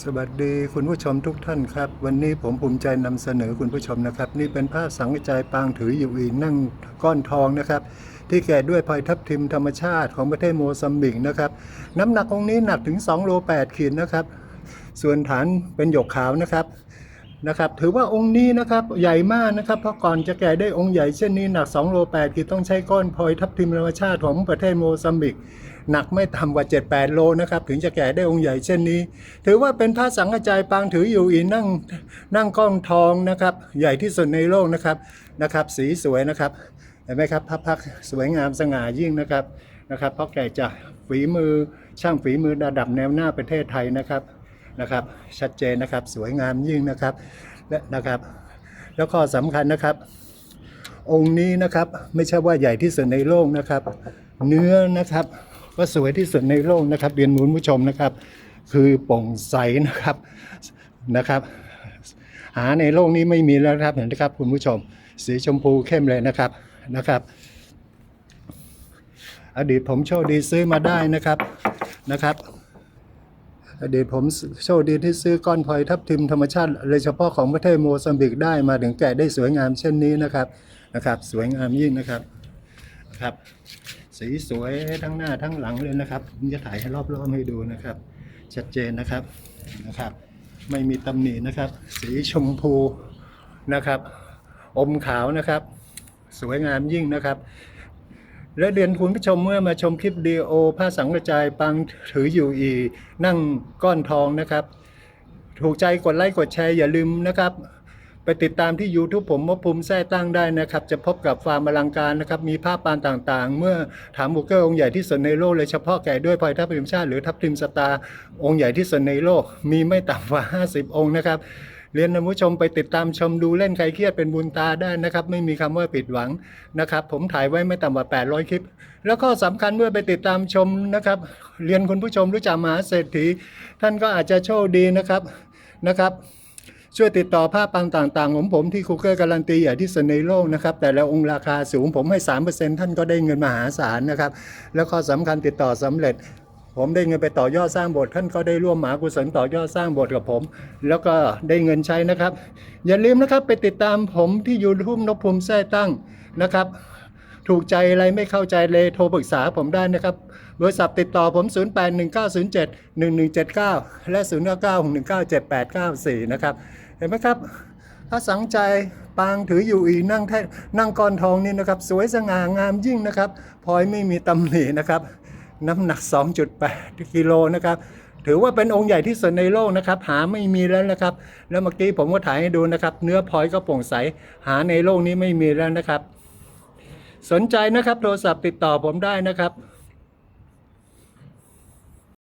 สวัสดีคุณผู้ชมทุกท่านครับ วันนี้ผมภูมิใจนำเสนอคุณผู้ชมนะครับ นี่เป็นภาพสังกจายปางถืออยู่อีนั่งก้อนทองนะครับ ที่แก่ด้วยพลอยทับทิมธรรมชาติของประเทศโมซัมบิกนะครับ น้ำหนักองค์นี้หนักถึง2โล8ขีดนะครับ ส่วนฐานเป็นหยกขาวนะครับ นะครับถือว่าองค์นี้นะครับใหญ่มากนะครับเพราะก่อนจะแก่ได้องค์ใหญ่เช่นนี้หนัก2โล8ขีดต้องใช้ก้อนพลอยทับทิมธรรมชาติของประเทศโมซัมบิก หนักไม่ต่ำกว่า 7-8 โลนะครับถึงจะแก่ได้องค์ใหญ่เช่นนี้ ถือว่าเป็นพระสังฆจายปางถืออยู่อีนั่งนั่งก้องทองนะครับใหญ่ที่สุดในโลกนะครับนะครับสีสวยนะครับเห็นไหมครับพระพักสวยงามสง่ายิ่งนะครับนะครับเพราะแก่จากฝีมือช่างฝีมือระดับแนวหน้าประเทศไทยนะครับ นะครับ ชัดเจนนะครับสวยงามยิ่งนะครับและนะครับ แล้วข้อสำคัญนะครับ องค์นี้นะครับไม่ใช่ว่าใหญ่ที่สุดในโลกนะครับ เนื้อนะครับก็สวยที่สุดในโลกนะครับเรียนมุนผู้ชมนะครับ คือโป่งใสนะครับนะครับ หาในโลกนี้ไม่มีแล้วนะครับเห็นไหมครับคุณผู้ชม สีชมพูเข้มเลยนะครับนะครับ อดีตผมโชคดีซื้อมาได้นะครับนะครับ อดีตผมโชคดีที่ซื้อก้อนพลอยทับทิมธรรมชาติโดยเฉพาะของประเทศโมซัมบิกได้มาถึงแก่ได้สวยงามเช่นนี้นะครับนะครับ สวยงามยิ่งนะครับนะครับ สีสวยทั้งหน้าทั้งหลังเลยนะครับผมจะถ่ายให้รอบๆให้ดูนะครับ ชัดเจนนะครับนะครับ ไม่มีตำหนินะครับ สีชมพูนะครับ อมขาวนะครับ สวยงามยิ่งนะครับ และเรียนคุณผู้ชมเมื่อมาชมคลิปดีโอผ้าสังกระจายปังถืออยู่อีนั่งก้อนทองนะครับ ถูกใจกดไลค์กดแชร์อย่าลืมนะครับ ไปติดตามที่ YouTube ผมมภูมิแท้ตั้งได้นะครับ จะพบกับฟาร์มอลังการนะครับ มีภาพปานต่างๆ เมื่อถามบุกเกอร์องค์ใหญ่ที่สุดในโลกเลยเฉพาะแก่ด้วยพลอยทับทิมชาติหรือทับทิมสตาร์องค์ใหญ่ที่สุดในโลกมีไม่ต่ำกว่า 50 องค์นะครับ เรียนท่านผู้ชมไปติดตามชมดูเล่นใครเครียดเป็นบุญตาได้นะครับ ไม่มีคำว่าผิดหวังนะครับ ผมถ่ายไว้ไม่ต่ำกว่า 800 คลิป แล้วก็สำคัญเมื่อไปติดตามชมนะครับ เรียนคุณผู้ชมรู้จักมหาเศรษฐี ท่านก็อาจจะโชคดีนะครับนะครับช่วยติดต่อผ้าปังต่างๆของผมที่คูเกอร์การันตีใหญ่ที่สุดในโลกนะครับ แต่ละองค์ราคาสูงผมให้ 3%ท่านก็ได้เงินมหาศาลนะครับ แล้วก็สำคัญติดต่อสำเร็จ ผมได้เงินไปต่อยอดสร้างโบสถ์ท่านก็ได้ร่วมหมหากุศลต่อยอดสร้างโบสถ์กับผม แล้วก็ได้เงินใช้นะครับ อย่าลืมนะครับไปติดตามผมที่ยูทูบนพภูมิแท้ตั้งนะครับ ถูกใจอะไรไม่เข้าใจเลยโทรปรึกษาผมได้นะครับโดยศัพท์ติดต่อผม 0819071179 และ 0996197894 นะครับ เห็นไหมครับพระสังใจปางถืออยู่อีนั่งแท่นั่งก้อนทองนี่นะครับ สวยสง่างามยิ่งนะครับพลอยไม่มีตำหนินะครับ น้ำหนัก 2.8 กิโลนะครับ ถือว่าเป็นองค์ใหญ่ที่สุดในโลกนะครับ หาไม่มีแล้วนะครับ แล้วเมื่อกี้ผมก็ถ่ายให้ดูนะครับ เนื้อพลอยก็โปร่งใส หาในโลกนี้ไม่มีแล้วนะครับ สนใจนะครับ โทรศัพท์ติดต่อผมได้นะครับ